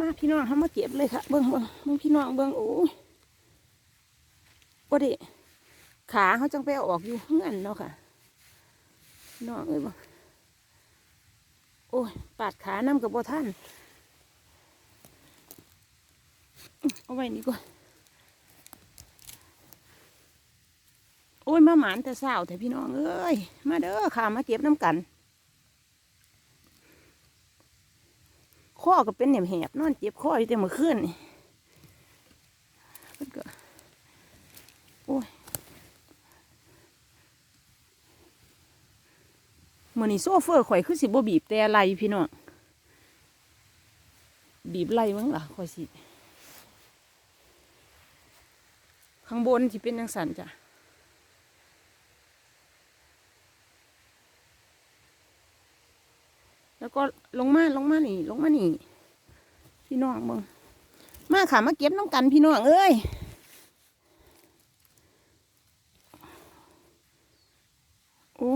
มาพี่น้องเขามาเก็บเลยค่ะ เบิ้งเบิ้งเบิ้งพี่น้องเบิ้งโอ้ยบ่ด้ขาเขาจังไปออกอยู่เงื่อนเนาะค่ะ น้องเอ้ยบ่โอ้ย ปาดขาน้ำกับบ่ท่าน เอาไว้นี่ก่อนโอ้ย มาหมานแต่เศร้าแต่พี่น้องเอ้ย มาเด้อค่ะ มาเก็บน้ำกัน ข้อก็เป็นแหบๆนอนเจ็บข้ออยู่แต่เมื่อคืนนี่มันก็โอ้ยเมื่อนี้โซเฟอร์ข่อยคือสิบ่บีบแต่ไรพี่น้องบีบไรมั้งล่ะข่อยสิ ข้างบนที่เป็นจังสันจ้ะ แล้วก็ลงมาลงมานี่ ลงมานี่ พี่น้องเบิ่งมาค่ะมาเก็บน้องกันพี่น้องเอ้ยโอ้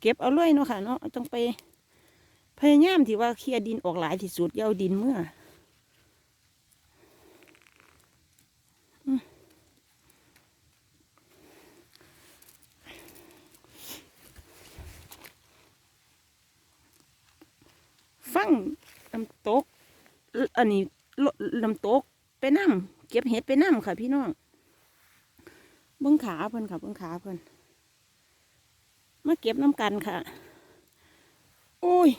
เก็บเอาเลยเนาะค่ะเนาะต้องไปพยายามที่ว่าเคลียร์ดินออกหลายที่สุดเย่าดินเมื่อ งน้ำตก อันนี้ลน้ำตกไปน้ำเก็บเห็ดไปน้ำค่ะ พี่น้องเบื้องขาเพิ่นค่ะเบื้องขาเพิ่นมาเก็บน้ำกันค่ะ โอ้ย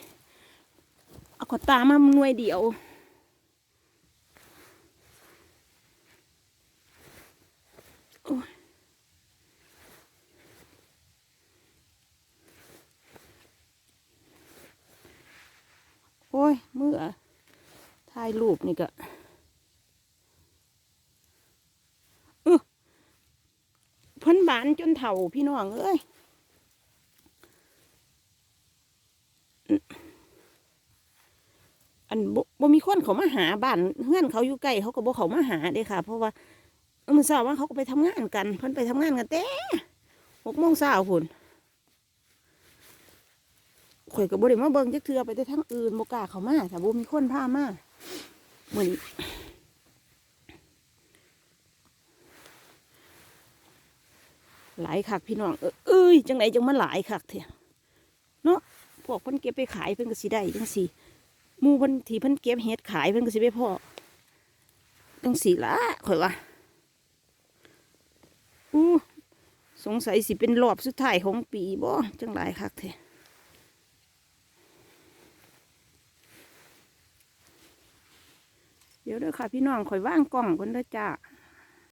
เอาขอตามาหน่วยเดียว อ้ยเมื่อถ่ายรูปนี่ก็อื้อเพ้นบานจนเถ่าพี่น้องเอ้ยอันบ่บมีคนเขามาหาบ้านเพื่อนเขาอยู่ใกล้เขาก็บ่เขามาหาเด้ค่ะ เพราะว่ามื่อเช้าว่าเขาก็ไปทำงานกันเพิ่นไปทำงานกันแต่หกโมงเช้าพุ่น ข่อยก็บ่ได้มาเบิ่งจักเทือไปแต่ทางอื่นบ่กล้าเขามาถ้าบ่มีคนพามามื้อนี้หลายคักพี่น้องเอ้ยเอ้ยจังไหนจังมาหลายคักเถอะเนาะพวกเพิ่นเก็บไปขายเพิ่นก็สิได้จังซี่มูเพิ่นที่เพิ่นเก็บเห็ดขายเพิ่นก็สิไปพ่อตั้งสี่ละข่อยว่าอู้สงสัยสิเป็นรอบสุดท้ายของปีบ่จังหลายคักแท้ เดี๋ยวเด้อค่ะพี่น้องข่อยว่างกล่องเพิ่นเด้อจ้า